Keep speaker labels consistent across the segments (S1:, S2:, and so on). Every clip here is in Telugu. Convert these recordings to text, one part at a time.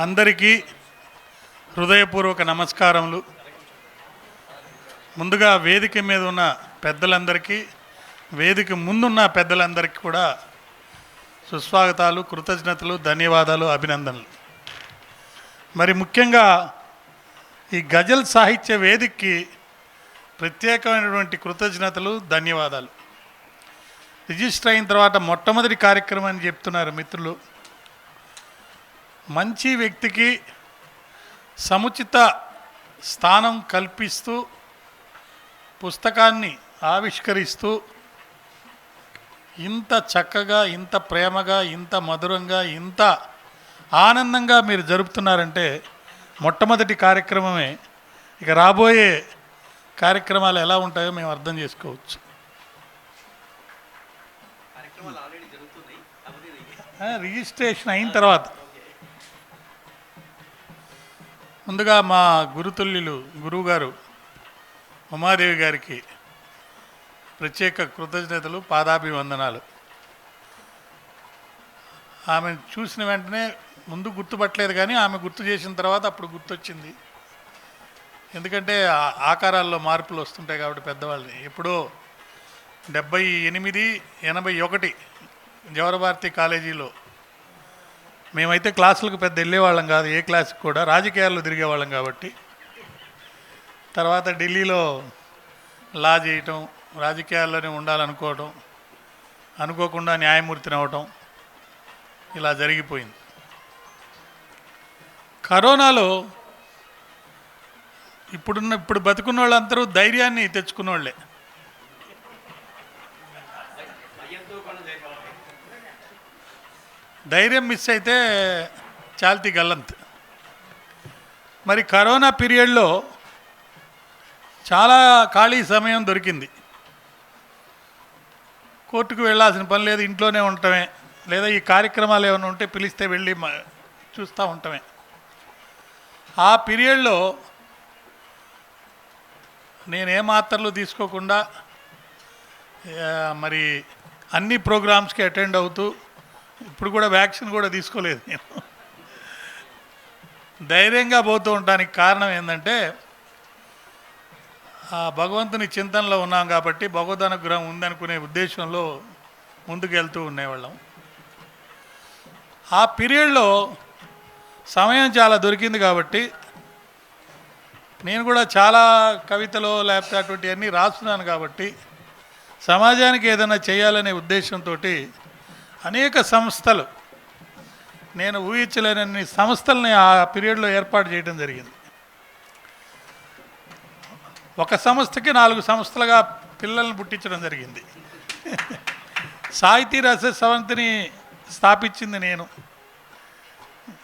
S1: అందరికీ హృదయపూర్వక నమస్కారములు. ముందుగా వేదిక మీద ఉన్న పెద్దలందరికీ వేదిక ముందున్న పెద్దలందరికీ కూడా సుస్వాగతాలు కృతజ్ఞతలు ధన్యవాదాలు అభినందనలు. మరి ముఖ్యంగా ఈ గజల్ సాహిత్య వేదికకి ప్రత్యేకమైనటువంటి కృతజ్ఞతలు ధన్యవాదాలు. రిజిస్టర్ అయిన తర్వాత మొట్టమొదటి కార్యక్రమం అని చెప్తున్నారు మిత్రులు. మంచి వ్యక్తికి సముచిత స్థానం కల్పిస్తూ పుస్తకాన్ని ఆవిష్కరిస్తూ ఇంత చక్కగా ఇంత ప్రేమగా ఇంత మధురంగా ఇంత ఆనందంగా మీరు జరుపుతున్నారంటే మొట్టమొదటి కార్యక్రమమే. ఇక రాబోయే కార్యక్రమాలు ఎలా ఉంటాయో మేము అర్థం చేసుకోవచ్చు. రిజిస్ట్రేషన్ అయిన తర్వాత. ముందుగా మా గురుతుల్యులు గురువుగారు ఉమాదేవి గారికి ప్రత్యేక కృతజ్ఞతలు పాదాభివందనాలు. ఆమె చూసిన వెంటనే ముందు గుర్తుపట్టలేదు కానీ ఆమె గుర్తు చేసిన తర్వాత అప్పుడు గుర్తొచ్చింది. ఎందుకంటే ఆకారాల్లో మార్పులు వస్తుంటాయి కాబట్టి పెద్దవాళ్ళని. ఎప్పుడో డెబ్బై ఎనిమిది ఎనభై ఒకటి జవహరభారతి కాలేజీలో మేమైతే క్లాసులకు పెద్ద వెళ్ళేవాళ్ళం కాదు ఏ క్లాస్కి కూడా. రాజకీయాల్లో తిరిగేవాళ్ళం కాబట్టి. తర్వాత ఢిల్లీలో లా చేయటం రాజకీయాల్లోనే ఉండాలనుకోవటం అనుకోకుండా న్యాయమూర్తిని అవ్వటం ఇలా జరిగిపోయింది. కరోనాలో ఇప్పుడున్న ఇప్పుడు బతుకున్న వాళ్ళందరూ ధైర్యాన్ని తెచ్చుకున్న వాళ్ళే ధైర్యం మిస్ అయితే చాల్తి గల్లంత్. మరి కరోనా పీరియడ్లో చాలా ఖాళీ సమయం దొరికింది. కోర్టుకు వెళ్ళాల్సిన పని లేదు ఇంట్లోనే ఉండటమే. లేదా ఈ కార్యక్రమాలు ఏమైనా ఉంటే పిలిస్తే వెళ్ళి చూస్తూ ఉండటమే. ఆ పీరియడ్లో నేను మాత్రలు తీసుకోకుండా మరి అన్ని ప్రోగ్రామ్స్కి అటెండ్ అవుతూ ఇప్పుడు కూడా వ్యాక్సిన్ కూడా తీసుకోలేదు నేను. ధైర్యంగా పోతూ ఉండడానికి కారణం ఏంటంటే ఆ భగవంతుని చింతనలో ఉన్నాం కాబట్టి భగవద్ అనుగ్రహం ఉందనుకునే ఉద్దేశంలో ముందుకు వెళ్తూ ఉండేవాళ్ళం. ఆ పీరియడ్లో సమయం చాలా దొరికింది కాబట్టి నేను కూడా చాలా కవితలో లేకపోతే అటువంటివన్నీ రాస్తున్నాను కాబట్టి సమాజానికి ఏదైనా చేయాలనే ఉద్దేశంతో అనేక సంస్థలు. నేను ఊహించలేనన్ని సంస్థల్ని ఆ పీరియడ్లో ఏర్పాటు చేయడం జరిగింది. ఒక సంస్థకి నాలుగు సంస్థలుగా పిల్లల్ని పుట్టించడం జరిగింది. సాహితీ రస సవంతిని స్థాపించింది నేను.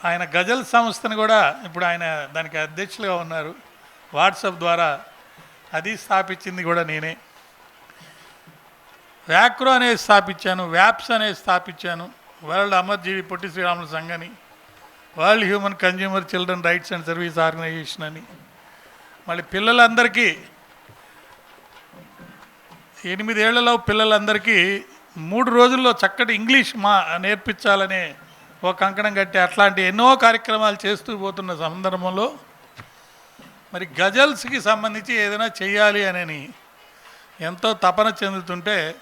S1: ఆయన గజల్ సంస్థని కూడా ఇప్పుడు ఆయన దానికి అధ్యక్షులుగా ఉన్నారు. వాట్సాప్ ద్వారా అది స్థాపించింది కూడా నేనే. వ్యాక్రో అనేది స్థాపించాను వ్యాప్స్ అనేది స్థాపించాను. World Amarajeevi Potti Sriramula Sangani world human consumer children rights and service organisation అని. మళ్ళీ పిల్లలందరికీ ఎనిమిదేళ్ళలో పిల్లలందరికీ మూడు రోజుల్లో చక్కటి ఇంగ్లీష్ మా నేర్పించాలనే ఒక కంకణం కట్టి అట్లాంటి ఎన్నో కార్యక్రమాలు చేస్తూ పోతున్న సందర్భంలో మరి గజల్స్కి సంబంధించి ఏదైనా చేయాలి అని ఎంతో తపన చెందుతుంటే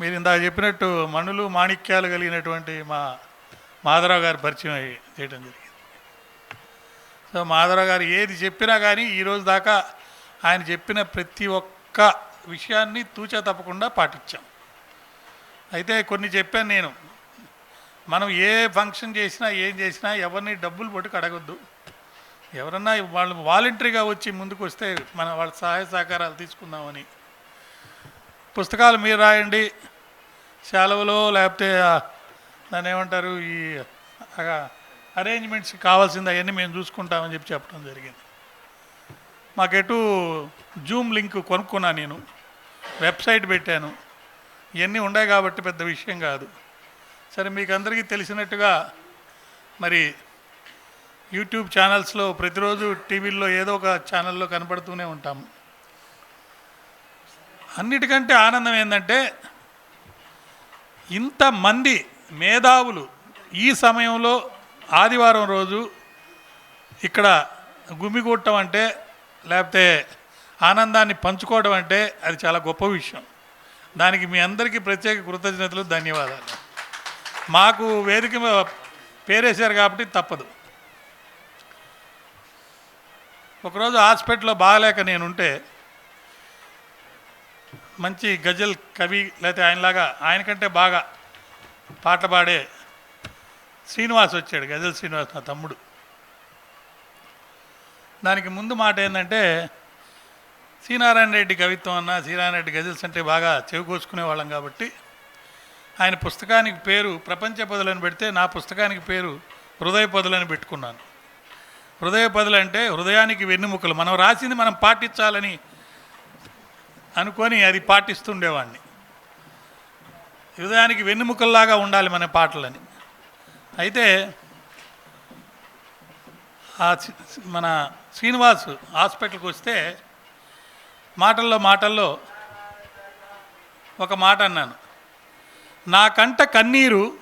S1: మీరు ఇందాక చెప్పినట్టు మణులు మాణిక్యాలు కలిగినటువంటి మా మాధవరావు గారి పరిచయం అయ్యి- చేయడం జరిగింది. సో మాధవరావు గారు ఏది చెప్పినా కానీ ఈరోజు దాకా ఆయన చెప్పిన ప్రతి ఒక్క విషయాన్ని తూచా తప్పకుండా పాటించాం. అయితే కొన్ని చెప్పాను నేను. మనం ఏ ఫంక్షన్ చేసినా ఏం చేసినా ఎవరిని డబ్బులు పట్టుకు అడగొద్దు. ఎవరన్నా వాళ్ళు వాలంటరీగా వచ్చి ముందుకు వస్తే మన వాళ్ళ సహాయ సహకారాలు తీసుకుందామని పుస్తకాలు మీరు రాయండి. సెలవులో లేకపోతే దాని దాన్ని ఏమంటారు ఈ అరేంజ్మెంట్స్ కావాల్సింది అవన్నీ మేము చూసుకుంటామని చెప్పి చెప్పడం జరిగింది. మాకెటు జూమ్ లింక్ కొనుక్కున్నా నేను. వెబ్సైట్ పెట్టాను. ఇవన్నీ ఉన్నాయి కాబట్టి పెద్ద విషయం కాదు. సరే మీకు అందరికీ తెలిసినట్టుగా మరి యూట్యూబ్ ఛానల్స్లో ప్రతిరోజు టీవీల్లో ఏదో ఒక ఛానల్లో కనపడుతూనే ఉంటాము. అన్నిటికంటే ఆనందం ఏంటంటే ఇంతమంది మేధావులు ఈ సమయంలో ఆదివారం రోజు ఇక్కడ గుమిగూడటం అంటే లేకపోతే ఆనందాన్ని పంచుకోవడం అంటే అది చాలా గొప్ప విషయం. దానికి మీ అందరికీ ప్రత్యేక కృతజ్ఞతలు ధన్యవాదాలు. మాకు వేదిక పేరేశారు కాబట్టి తప్పదు. ఒకరోజు హాస్పిటల్లో బాగలేక నేనుంటే మంచి గజల్ కవి లేకపోతే ఆయనలాగా ఆయనకంటే బాగా పాట పాడే శ్రీనివాస్ వచ్చాడు గజల్ శ్రీనివాస్ నా తమ్ముడు. దానికి ముందు మాట ఏంటంటే శ్రీనారాయణ రెడ్డి కవిత్వం అన్న శ్రీనారాయణ రెడ్డి గజల్స్ అంటే బాగా చెవికోసుకునే వాళ్ళం కాబట్టి ఆయన పుస్తకానికి పేరు ప్రపంచ పదులని పెడితే నా పుస్తకానికి పేరు హృదయ పదులని పెట్టుకున్నాను. హృదయ పదులు అంటే హృదయానికి వెన్నుముకలు. మనం రాసింది మనం పాటించాలని అనుకొని అది పాటిస్తుండేవాడిని హృదయానికి వెన్నుముకల్లాగా ఉండాలి మన పాటలని. అయితే ఆ మన శ్రీనివాస్ హాస్పిటల్కి వస్తే మాటల్లో మాటల్లో ఒక మాట అన్నాను. నాకంట కన్నీరు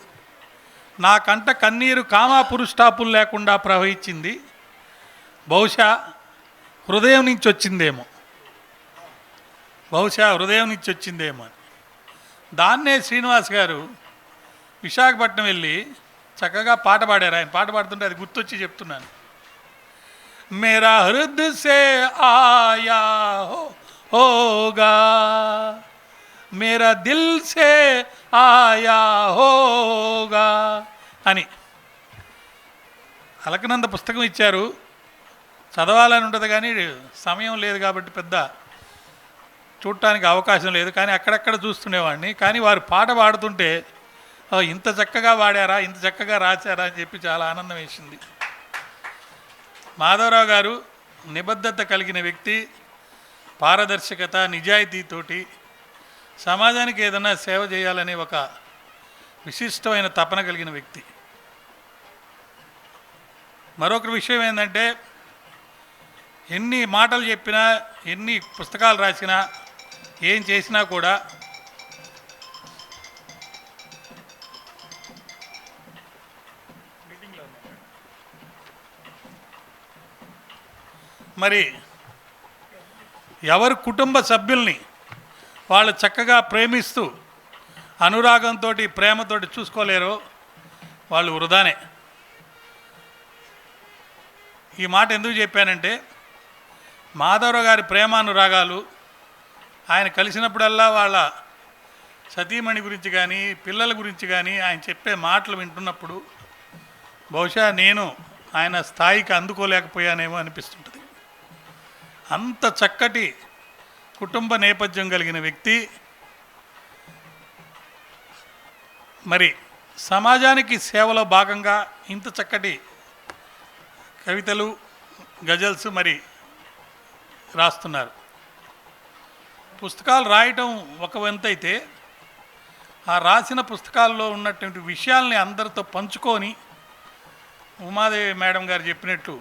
S1: నాకంట కన్నీరు కామా పురుష్టాపులు లేకుండా ప్రవహించింది. బహుశా హృదయం నుంచి వచ్చిందేమో. బహుశా హృదయం నుంచి వచ్చిందేమో దాన్నే శ్రీనివాస్ గారు విశాఖపట్నం వెళ్ళి చక్కగా పాట పాడారు. ఆయన పాట పాడుతుంటే అది గుర్తొచ్చి చెప్తున్నాను. మేరా హృద్ సే ఆయా హోగా మేరా దిల్ సే ఆయా హోగా అని అలకనంద పుస్తకం ఇచ్చారు. చదవాలని ఉంటుంది కానీ సమయం లేదు కాబట్టి పెద్ద చూడటానికి అవకాశం లేదు కానీ అక్కడక్కడ చూస్తుండేవాడిని. కానీ వారు పాట పాడుతుంటే ఇంత చక్కగా పాడారా ఇంత చక్కగా రాశారా అని చెప్పి చాలా ఆనందం వేసింది. మాధవరావు గారు నిబద్ధత కలిగిన వ్యక్తి పారదర్శకత నిజాయితీతోటి సమాజానికి ఏదైనా సేవ చేయాలనే ఒక విశిష్టమైన తపన కలిగిన వ్యక్తి. మరొక విషయం ఏంటంటే ఎన్ని మాటలు చెప్పినా ఎన్ని పుస్తకాలు రాసినా ఏం చేసినా కూడా మరి ఎవరు కుటుంబ సభ్యుల్ని వాళ్ళు చక్కగా ప్రేమిస్తూ అనురాగంతో ప్రేమతోటి చూసుకోలేరో వాళ్ళు వృధానే. ఈ మాట ఎందుకు చెప్పానంటే మాధవరావు గారి ప్రేమానురాగాలు ఆయన కలిసినప్పుడల్లా వాళ్ళ సతీమణి గురించి కానీ పిల్లల గురించి కానీ ఆయన చెప్పే మాటలు వింటున్నప్పుడు బహుశా నేను ఆయన స్థాయికి అందుకోలేకపోయానేమో అనిపిస్తుంటుంది. అంత చక్కటి కుటుంబ నేపథ్యం కలిగిన వ్యక్తి. మరి సమాజానికి సేవలో భాగంగా ఇంత చక్కటి కవితలు గజల్స్ మరి రాస్తున్నారు. పుస్తకాలు రాయటం ఒక వంత అయితే ఆ రాసిన పుస్తకాల్లో ఉన్నటువంటి విషయాల్ని అందరితో పంచుకొని ఉమాదేవి మేడం గారు చెప్పినట్టు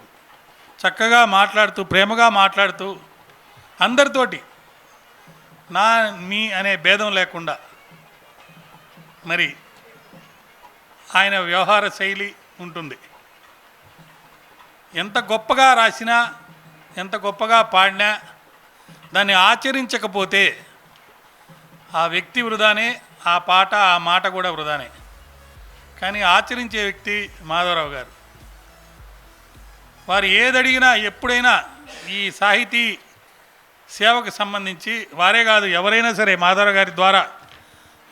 S1: చక్కగా మాట్లాడుతూ ప్రేమగా మాట్లాడుతూ అందరితోటి నా మీ అనే భేదం లేకుండా మరి ఆయన వ్యవహార శైలి ఉంటుంది. ఎంత గొప్పగా రాసినా ఎంత గొప్పగా పాడినా దాన్ని ఆచరించకపోతే ఆ వ్యక్తి వృధానే ఆ పాట ఆ మాట కూడా వృధానే. కానీ ఆచరించే వ్యక్తి మాధవరావు గారు. వారు ఏదడిగినా ఎప్పుడైనా ఈ సాహితీ సేవకు సంబంధించి వారే కాదు ఎవరైనా సరే మాధవరావు గారి ద్వారా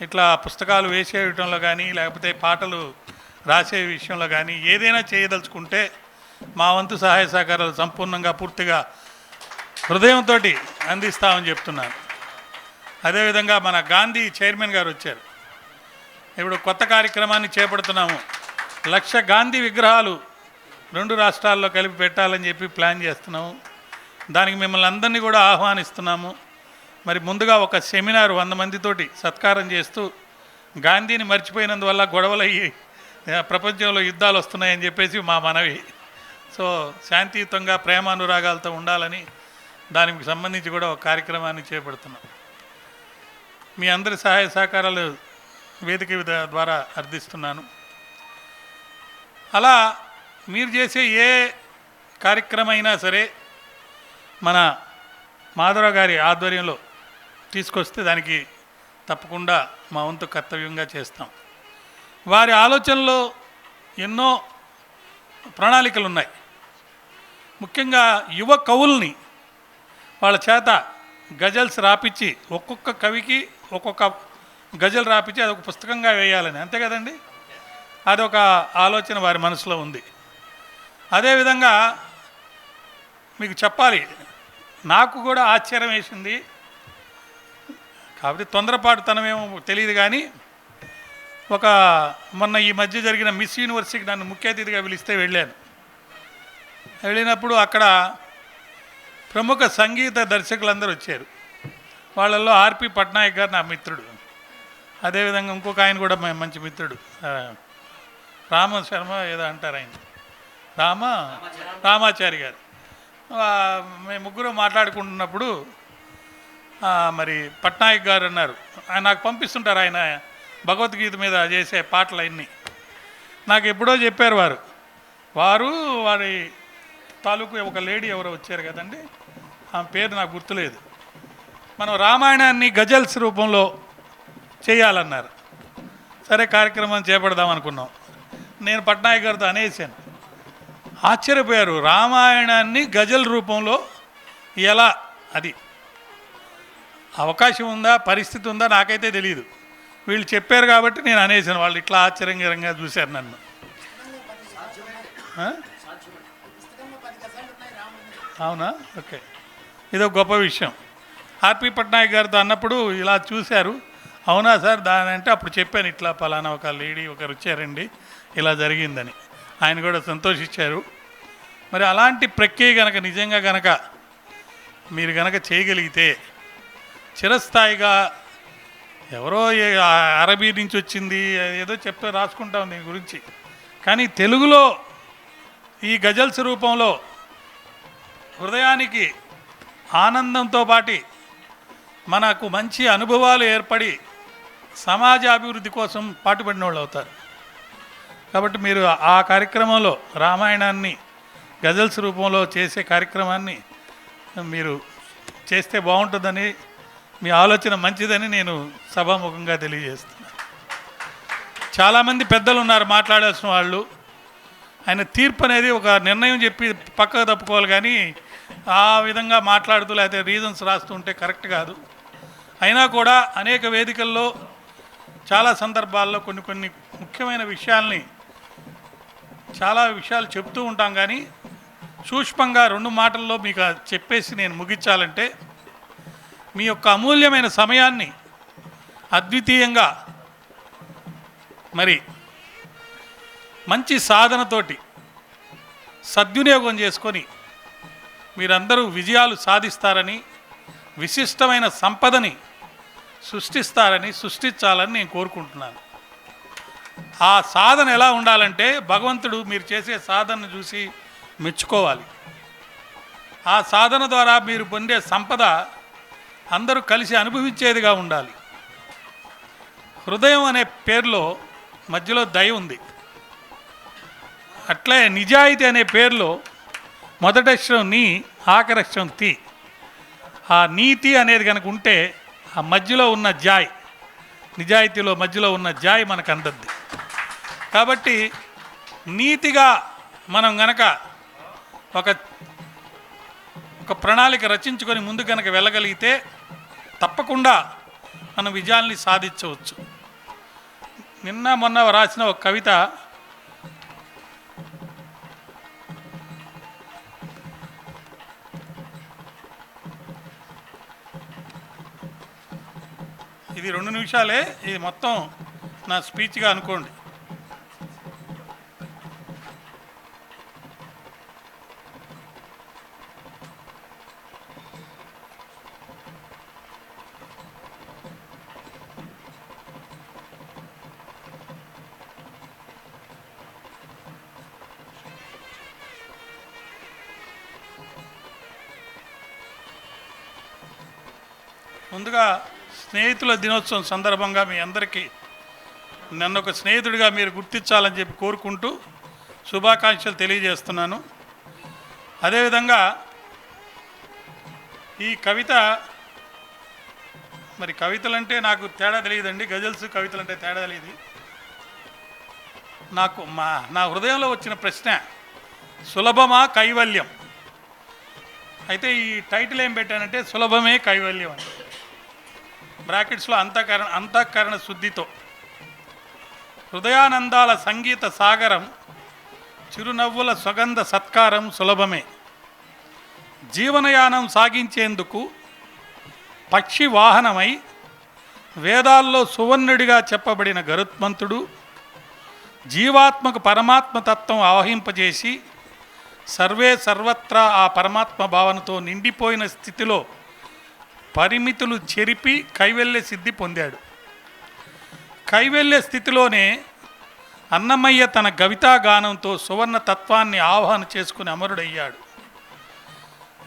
S1: ఇట్లా పుస్తకాలు వేసేయటంలో కానీ లేకపోతే పాటలు రాసే విషయంలో కానీ ఏదైనా చేయదలుచుకుంటే మా వంతు సహాయ సహకారాలు సంపూర్ణంగా పూర్తిగా హృదయంతో అందిస్తామని చెప్తున్నాను. అదేవిధంగా మన గాంధీ చైర్మన్ గారు వచ్చారు. ఇప్పుడు కొత్త కార్యక్రమాన్ని చేపడుతున్నాము. లక్ష గాంధీ విగ్రహాలు రెండు రాష్ట్రాల్లో కలిపి పెట్టాలని చెప్పి ప్లాన్ చేస్తున్నాము. దానికి మిమ్మల్ని అందరినీ కూడా ఆహ్వానిస్తున్నాము. మరి ముందుగా ఒక సెమినార్ వంద మందితోటి సత్కారం చేస్తూ గాంధీని మర్చిపోయినందువల్ల గొడవలు అయ్యి ప్రపంచంలో యుద్ధాలు వస్తున్నాయని చెప్పేసి మా మనవి. సో శాంతియుతంగా ప్రేమ అనురాగాలతో ఉండాలని దానికి సంబంధించి కూడా ఒక కార్యక్రమాన్ని చేపడుతున్నాం. మీ అందరి సహాయ సహకారాలు వేదిక ద్వారా అర్థిస్తున్నాను. అలా మీరు చేసే ఏ కార్యక్రమం అయినా సరే మన మాధవరావు గారి ఆధ్వర్యంలో తీసుకొస్తే దానికి తప్పకుండా మా వంతు కర్తవ్యంగా చేస్తాం. వారి ఆలోచనలో ఎన్నో ప్రణాళికలు ఉన్నాయి ముఖ్యంగా యువ కవుల్ని వాళ్ళ చేత గజల్స్ రాపిచ్చి ఒక్కొక్క కవికి ఒక్కొక్క గజల్ రాపిచ్చి అదొక పుస్తకంగా వేయాలని. అంతే కదండి? అదొక ఆలోచన వారి మనసులో ఉంది. అదేవిధంగా మీకు చెప్పాలి నాకు కూడా ఆశ్చర్యం వేసింది. కాకపోతే తొందరపాటుతనమేమో తెలియదు కానీ ఒక మొన్న ఈ మధ్య జరిగిన మిస్ యూనివర్సిటీకి నన్ను ముఖ్య అతిథిగా పిలిస్తే వెళ్ళాను. వెళ్ళినప్పుడు అక్కడ ప్రముఖ సంగీత దర్శకులందరూ వచ్చారు. వాళ్ళల్లో ఆర్పి పట్నాయక్ గారు నా మిత్రుడు. అదేవిధంగా ఇంకొక ఆయన కూడా మంచి మిత్రుడు. రామ శర్మ ఏదో అంటారు ఆయన. రామ? రామాచారి గారు. మేము ముగ్గురు మాట్లాడుకుంటున్నప్పుడు మరి పట్నాయక్ గారు అన్నారు. ఆయన నాకు పంపిస్తుంటారు ఆయన భగవద్గీత మీద చేసే పాటలు అన్నీ నాకు ఎప్పుడో చెప్పారు వారు. వారు వారి తాలూకు ఒక లేడీ ఎవరో వచ్చారు కదండి. ఆమె పేరు నాకు గుర్తులేదు. మనం రామాయణాన్ని గజల్స్ రూపంలో చేయాలన్నారు. సరే కార్యక్రమం చేపడదాం అనుకున్నాం. నేను పట్నాయక్ గారితో అనేసాను ఆశ్చర్యపోయారు. రామాయణాన్ని గజల్ రూపంలో ఎలా? అది అవకాశం ఉందా? పరిస్థితి ఉందా? నాకైతే తెలియదు వీళ్ళు చెప్పారు కాబట్టి నేను అనేసాను వాళ్ళు ఇట్లా ఆశ్చర్యంగా చూశారు నన్ను? అవునా? ఓకే. ఇదో గొప్ప విషయం. ఆర్పి పట్నాయక్ గారితో అన్నప్పుడు ఇలా చూశారు. అవునా సార్ దాని అంటే అప్పుడు చెప్పాను ఇట్లా పలానా ఒక లేడీ ఒకరు వచ్చారండి ఇలా జరిగిందని. ఆయన కూడా సంతోషించారు. మరి అలాంటి ప్రక్రియ గనక నిజంగా గనక మీరు గనక చేయగలిగితే చిరస్థాయిగా ఎవరో అరబీ నుంచి వచ్చింది ఏదో చెప్తే రాసుకుంటాం దీని గురించి. కానీ తెలుగులో ఈ గజల్స్ రూపంలో హృదయానికి ఆనందంతో పాటి మనకు మంచి అనుభవాలు ఏర్పడి సమాజ అభివృద్ధి కోసం పాటుపడిన వాళ్ళు అవుతారు. కాబట్టి మీరు ఆ కార్యక్రమంలో రామాయణాన్ని గజల్స్ రూపంలో చేసే కార్యక్రమాన్ని మీరు చేస్తే బాగుంటుందని మీ ఆలోచన మంచిదని నేను సభాముఖంగా తెలియజేస్తున్నాను చాలామంది పెద్దలు ఉన్నారు మాట్లాడాల్సిన వాళ్ళు. ఆయన తీర్పు అనేది ఒక నిర్ణయం చెప్పి పక్కకు తప్పుకోవాలి కానీ ఆ విధంగా మాట్లాడుతూ లేకపోతే రీజన్స్ రాస్తూ ఉంటే కరెక్ట్ కాదు. అయినా కూడా అనేక వేదికల్లో చాలా సందర్భాల్లో కొన్ని కొన్ని ముఖ్యమైన విషయాల్ని చాలా విషయాలు చెప్తూ ఉంటాం కానీ సూక్ష్మంగా రెండు మాటల్లో మీకు అది చెప్పేసి నేను ముగించాలంటే మీ యొక్క అమూల్యమైన సమయాన్ని అద్వితీయంగా మరి మంచి సాధనతోటి సద్వినియోగం చేసుకొని మీరందరూ విజయాలు సాధిస్తారని విశిష్టమైన సంపదని సృష్టిస్తారని సృష్టించాలని నేను కోరుకుంటున్నాను. ఆ సాధన ఎలా ఉండాలంటే భగవంతుడు మీరు చేసే సాధనను చూసి మెచ్చుకోవాలి. ఆ సాధన ద్వారా మీరు పొందే సంపద అందరూ కలిసి అనుభవించేదిగా ఉండాలి. హృదయం అనే పేరులో మధ్యలో దయ ఉంది. అట్లే నిజాయితీ అనే పేరులో మొదటి అక్షరం నీ ఆఖరి అక్షరం తి. ఆ నీతి అనేది కనుక ఉంటే ఆ మధ్యలో ఉన్న జాయ్ నిజాయితీలో మధ్యలో ఉన్న జాయ్ మనకు అందద్ది. కాబట్టి నీతిగా మనం గనక ఒక ఒక ప్రణాళిక రచించుకొని ముందు కనుక వెళ్ళగలిగితే తప్పకుండా మనం విజయాల్ని సాధించవచ్చు. నిన్న మొన్న రాసిన ఒక కవిత ఇది రెండు నిమిషాలే ఇది మొత్తం నా స్పీచ్గా అనుకోండి. ముందుగా స్నేహితుల దినోత్సవం సందర్భంగా మీ అందరికీ నన్ను ఒక స్నేహితుడిగా మీరు గుర్తించాలని చెప్పి కోరుకుంటూ శుభాకాంక్షలు తెలియజేస్తున్నాను. అదేవిధంగా ఈ కవిత మరి కవితలంటే నాకు తేడా తెలియదండి. గజల్స్ కవితలంటే తేడా తెలియదు. నాకు మా నా హృదయంలో వచ్చిన ప్రశ్న సులభమా కైవల్యం? అయితే ఈ టైటిల్ ఏం పెట్టానంటే సులభమే కైవల్యం అని. బ్రాకెట్స్లో అంతఃకరణ అంతఃకరణ శుద్ధితో. హృదయానందాల సంగీత సాగరం చిరునవ్వుల సుగంధ సత్కారం సులభమే. జీవనయానం సాగించేందుకు పక్షి వాహనమై వేదాల్లో సువర్ణుడిగా చెప్పబడిన గరుత్మంతుడు జీవాత్మకు పరమాత్మ తత్వం ఆవహింపజేసి సర్వే సర్వత్రా ఆ పరమాత్మ భావనతో నిండిపోయిన స్థితిలో పరిమితులు చెరిపి కైవల్య సిద్ధి పొందాడు. కైవల్య స్థితిలోనే అన్నమయ్య తన కవితా గానంతో సువర్ణ తత్వాన్ని ఆహ్వానం చేసుకుని అమరుడయ్యాడు.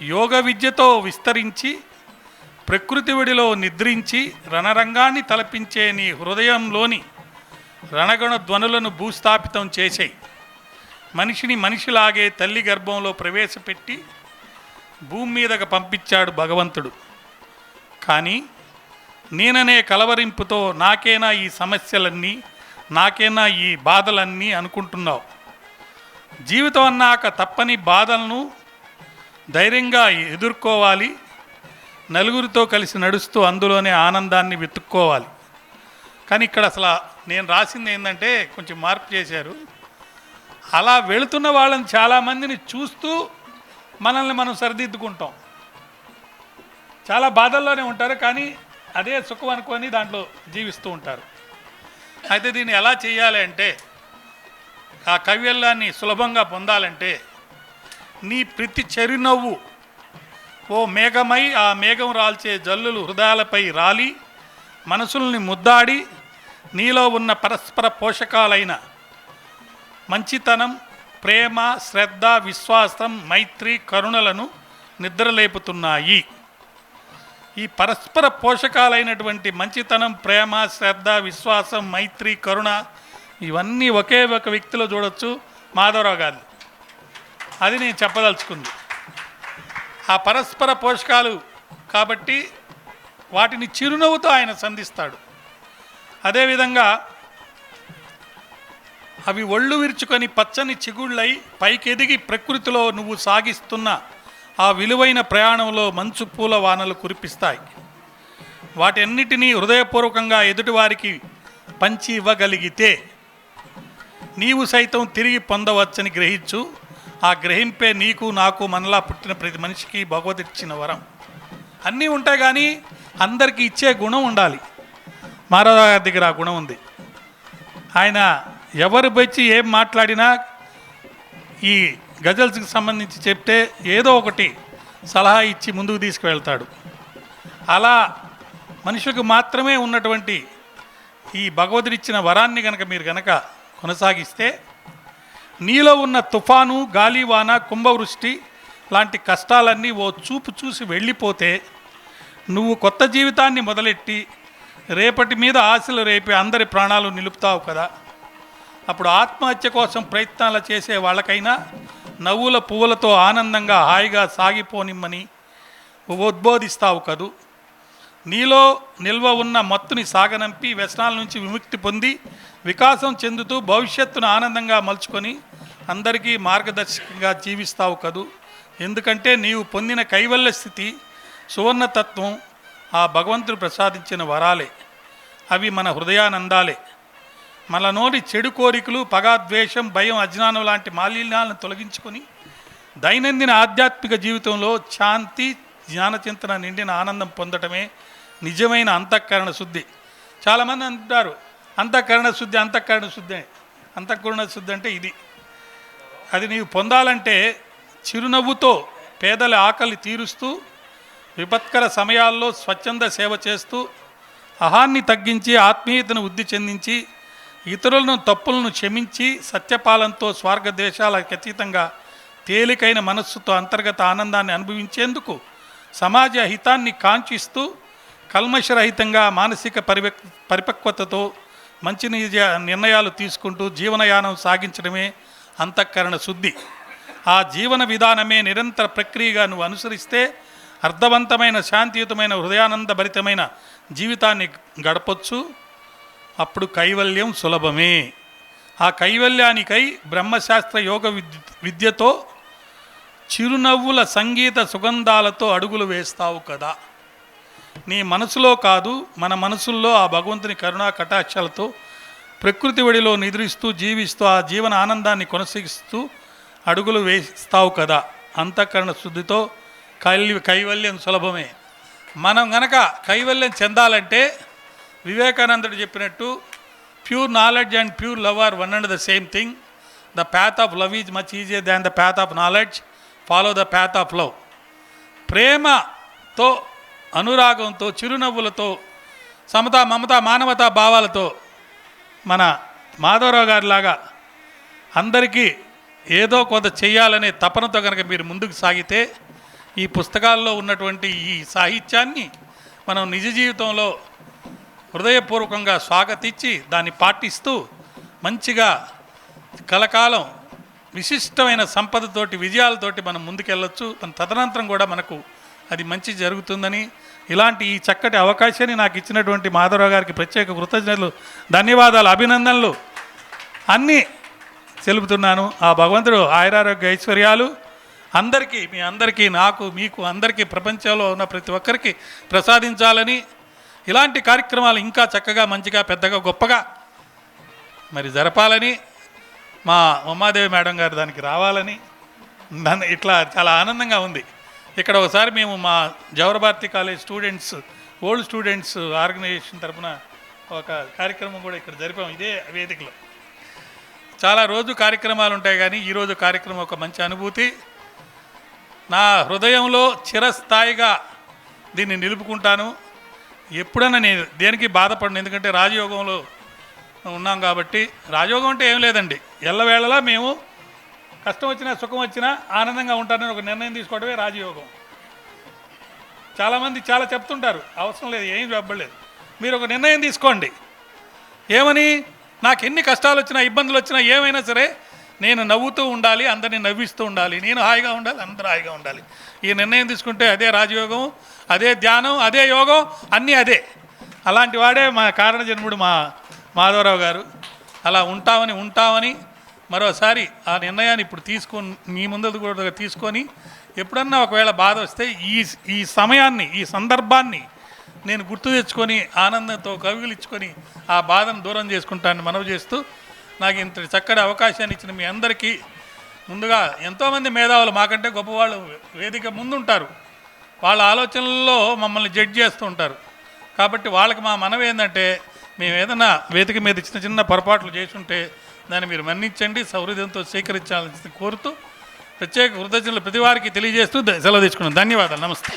S1: యోగ విద్యతో విస్తరించి ప్రకృతి విడిలో నిద్రించి రణరంగాన్ని తలపించే నీ హృదయంలోని రణగణ ధ్వనులను భూస్థాపితం చేసేయి. మనిషిని మనిషిలాగే తల్లి గర్భంలో ప్రవేశపెట్టి భూమి మీదకు పంపించాడు భగవంతుడు. కానీ నేననే కలవరింపుతో నాకేనా ఈ సమస్యలన్నీ నాకేనా ఈ బాధలన్నీ అనుకుంటున్నావు. జీవితం అన్నాక తప్పని బాధలను ధైర్యంగా ఎదుర్కోవాలి. నలుగురితో కలిసి నడుస్తూ అందులోనే ఆనందాన్ని వెతుక్కోవాలి. కానీ ఇక్కడ అసలు నేను రాసింది ఏంటంటే కొంచెం మార్పు చేశారు. అలా వెళుతున్న వాళ్ళని చాలామందిని చూస్తూ మనల్ని మనం సరిదిద్దుకుంటాం. చాలా బాధల్లోనే ఉంటారు కానీ అదే సుఖం అనుకొని దాంట్లో జీవిస్తూ ఉంటారు. అయితే దీన్ని ఎలా చేయాలి అంటే ఆ కవ్యల్లాన్ని సులభంగా పొందాలంటే నీ ప్రతి చెరునవ్వు ఓ మేఘమై ఆ మేఘం రాల్చే జల్లులు హృదయాలపై రాలి మనసుల్ని ముద్దాడి నీలో ఉన్న పరస్పర పోషకాలైన మంచితనం ప్రేమ శ్రద్ధ విశ్వాసం మైత్రి కరుణలను నిద్రలేపుతున్నాయి. ఈ పరస్పర పోషకాలైనటువంటి మంచితనం ప్రేమ శ్రద్ధ విశ్వాసం మైత్రి కరుణ ఇవన్నీ ఒకే ఒక వ్యక్తిలో చూడొచ్చు మాధవరావు గారు అది నేను చెప్పదలుచుకుంది. ఆ పరస్పర పోషకాలు కాబట్టి వాటిని చిరునవ్వుతో ఆయన సంధిస్తాడు. అదేవిధంగా అవి ఒళ్ళు విరుచుకొని పచ్చని చిగుళ్ళై పైకెదిగి ప్రకృతిలో నువ్వు సాగిస్తున్న ఆ విలువైన ప్రయాణంలో మంచు పూల వానలు కురిపిస్తాయి. వాటన్నిటినీ హృదయపూర్వకంగా ఎదుటివారికి పంచి ఇవ్వగలిగితే నీవు సైతం తిరిగి పొందవచ్చని గ్రహించు. ఆ గ్రహింపే నీకు నాకు మనలా పుట్టిన ప్రతి మనిషికి భగవద్ ఇచ్చిన వరం. అన్నీ ఉంటాయి కానీ అందరికీ ఇచ్చే గుణం ఉండాలి. మారాదా గారి దగ్గర ఆ గుణం ఉంది. ఆయన ఎవరు వచ్చి ఏం మాట్లాడినా ఈ గజల్స్కి సంబంధించి చెప్తే ఏదో ఒకటి సలహా ఇచ్చి ముందుకు తీసుకువెళ్తాడు. అలా మనుషులకు మాత్రమే ఉన్నటువంటి ఈ భగవదుడిచ్చిన వరాన్ని కనుక మీరు కనుక కొనసాగిస్తే నీలో ఉన్న తుఫాను గాలివాన కుంభవృష్టి లాంటి కష్టాలన్నీ ఓ చూపు చూసి వెళ్ళిపోతే నువ్వు కొత్త జీవితాన్ని మొదలెట్టి రేపటి మీద ఆశలు రేపి అందరి ప్రాణాలు నిలుపుతావు కదా. అప్పుడు ఆత్మహత్య కోసం ప్రయత్నాలు చేసే వాళ్ళకైనా నవ్వుల పువ్వులతో ఆనందంగా హాయిగా సాగిపోనిమ్మని ఉద్బోధిస్తావు కదూ. నీలో నిల్వ ఉన్న మత్తుని సాగనంపి వ్యసనాల నుంచి విముక్తి పొంది వికాసం చెందుతూ భవిష్యత్తును ఆనందంగా మలుచుకొని అందరికీ మార్గదర్శకంగా జీవిస్తావు కదూ. ఎందుకంటే నీవు పొందిన కైవల్య స్థితి సువర్ణతత్వం ఆ భగవంతుడు ప్రసాదించిన వరాలే. అవి మన హృదయానందాలే. మనలోని చెడు కోరికలు పగ ద్వేషం భయం అజ్ఞానం లాంటి మాలిన్యాలను తొలగించుకొని దైనందిన ఆధ్యాత్మిక జీవితంలో శాంతి జ్ఞానచింతన నిండిన ఆనందం పొందటమే నిజమైన అంతఃకరణ శుద్ధి. చాలామంది అంటారు అంతఃకరణ శుద్ధి అంతఃకరణ శుద్ధి అంతఃకరణ శుద్ధి అంటే ఇది. అది నీవు పొందాలంటే చిరునవ్వుతో పేదల ఆకలి తీరుస్తూ విపత్కర సమయాల్లో స్వచ్ఛంద సేవ చేస్తూ అహాన్ని తగ్గించి ఆత్మీయతను వృద్ధి చెందించి ఇతరులను తప్పులను క్షమించి సత్యపాలనతో స్వార్గద్వేషాలకు అతీతంగా తేలికైన మనస్సుతో అంతర్గత ఆనందాన్ని అనుభవించేందుకు సమాజ హితాన్ని కాంక్షిస్తూ కల్మషరహితంగా మానసిక పరిపక్ పరిపక్వతతో మంచి నిజ నిర్ణయాలు తీసుకుంటూ జీవనయానం సాగించడమే అంతఃకరణ శుద్ధి. ఆ జీవన విధానమే నిరంతర ప్రక్రియగా నువ్వు అనుసరిస్తే అర్థవంతమైన శాంతియుతమైన హృదయానంద భరితమైన జీవితాన్ని గడపొచ్చు. అప్పుడు కైవల్యం సులభమే. ఆ కైవల్యానికై బ్రహ్మశాస్త్ర యోగ విద్య విద్యతో చిరునవ్వుల సంగీత సుగంధాలతో అడుగులు వేస్తావు కదా. నీ మనసులో కాదు మన మనసుల్లో ఆ భగవంతుని కరుణా కటాక్షాలతో ప్రకృతి ఒడిలో నిద్రిస్తూ జీవిస్తూ ఆ జీవన ఆనందాన్ని కొనసాగిస్తూ అడుగులు వేస్తావు కదా. అంతఃకరణ శుద్ధితో కైలి కైవల్యం సులభమే. మనం గనక కైవల్యం చెందాలంటే వివేకానందుడు చెప్పినట్టు pure knowledge and pure love are one and the same thing the path of love is much easier than the path of knowledge follow the path of love ప్రేమతో అనురాగంతో చిరునవ్వులతో సమత మమత మానవతా భావాలతో మన మాధవరావు గారిలాగా అందరికీ ఏదో కొంత చేయాలనే తపనతో కనుక మీరు ముందుకు సాగితే ఈ పుస్తకాల్లో ఉన్నటువంటి ఈ సాహిత్యాన్ని మనం నిజ జీవితంలో హృదయపూర్వకంగా స్వాగతించి దాన్ని పాటిస్తూ మంచిగా కలకాలం విశిష్టమైన సంపదతోటి విజయాలతోటి మనం ముందుకెళ్ళొచ్చు. మన తదనంతరం కూడా మనకు అది మంచి జరుగుతుందని ఇలాంటి ఈ చక్కటి అవకాశాన్ని నాకు ఇచ్చినటువంటి మాధవరావు గారికి ప్రత్యేక కృతజ్ఞతలు ధన్యవాదాలు అభినందనలు. అన్నీ తెలుపుతున్నాను. ఆ భగవంతుడు ఆయురారోగ్య ఐశ్వర్యాలు. అందరికీ మీ అందరికీ నాకు మీకు అందరికీ ప్రపంచంలో ఉన్న ప్రతి ఒక్కరికి ప్రసాదించాలని ఇలాంటి కార్యక్రమాలు ఇంకా చక్కగా మంచిగా పెద్దగా గొప్పగా మరి జరపాలని మా ఉమాదేవి మేడం గారు దానికి రావాలని నన్ను ఇట్లా చాలా ఆనందంగా ఉంది. ఇక్కడ ఒకసారి మేము మా Jawahar Bharathi college students old students organisation తరపున ఒక కార్యక్రమం కూడా ఇక్కడ జరిపాం ఇదే వేదికలో. చాలా రోజు కార్యక్రమాలు ఉంటాయి కానీ ఈరోజు కార్యక్రమం ఒక మంచి అనుభూతి. నా హృదయంలో చిరస్థాయిగా దీన్ని నిలుపుకుంటాను. ఎప్పుడైనా నేను దేనికి బాధపడను ఎందుకంటే రాజయోగంలో ఉన్నాం కాబట్టి రాజయోగం అంటే ఏం లేదండి. ఎల్లవేళలా మేము కష్టం వచ్చినా సుఖం వచ్చినా ఆనందంగా ఉంటానని ఒక నిర్ణయం తీసుకోవడమే రాజయోగం. చాలామంది చాలా చెప్తుంటారు అవసరం లేదు ఏం చెప్పలేదు. మీరు ఒక నిర్ణయం తీసుకోండి. ఏమని? నాకు ఎన్ని కష్టాలు వచ్చినా ఇబ్బందులు వచ్చినా ఏమైనా సరే నేను నవ్వుతూ ఉండాలి అందరినీ నవ్విస్తూ ఉండాలి. నేను హాయిగా ఉండాలి అందరూ హాయిగా ఉండాలి. ఈ నిర్ణయం తీసుకుంటే అదే రాజయోగం అదే ధ్యానం అదే యోగం అన్నీ అదే. అలాంటి వాడే మా కారణజన్ముడు మా మాధవరావు గారు. అలా ఉంటామని ఉంటామని మరోసారి ఆ నిర్ణయాన్ని ఇప్పుడు తీసుకొని మీ ముందు కూడా తీసుకొని ఎప్పుడన్నా ఒకవేళ బాధ వస్తే ఈ ఈ సమయాన్ని ఈ సందర్భాన్ని నేను గుర్తు తెచ్చుకొని ఆనందంతో కవిగిలించుకొని ఆ బాధను దూరం చేసుకుంటానని మనవి చేస్తూ నాకు ఇంత చక్కటి అవకాశాన్ని ఇచ్చిన మీ అందరికీ ముందుగా ఎంతోమంది మేధావులు మాకంటే గొప్పవాళ్ళు వేదిక ముందుంటారు. వాళ్ళ ఆలోచనల్లో మమ్మల్ని జడ్జ్ చేస్తూ ఉంటారు. కాబట్టి వాళ్ళకి మా మనవి ఏంటంటే మేము ఏదైనా వేదిక మీద చిన్న చిన్న పొరపాట్లు చేసుంటే దాన్ని మీరు మన్నించండి సౌహృదయంతో స్వీకరించాలని కోరుతూ ప్రత్యేక కృతజ్ఞతలు ప్రతి వారికి తెలియజేస్తూ సెలవు తీసుకున్నాను ధన్యవాదాలు. నమస్తే.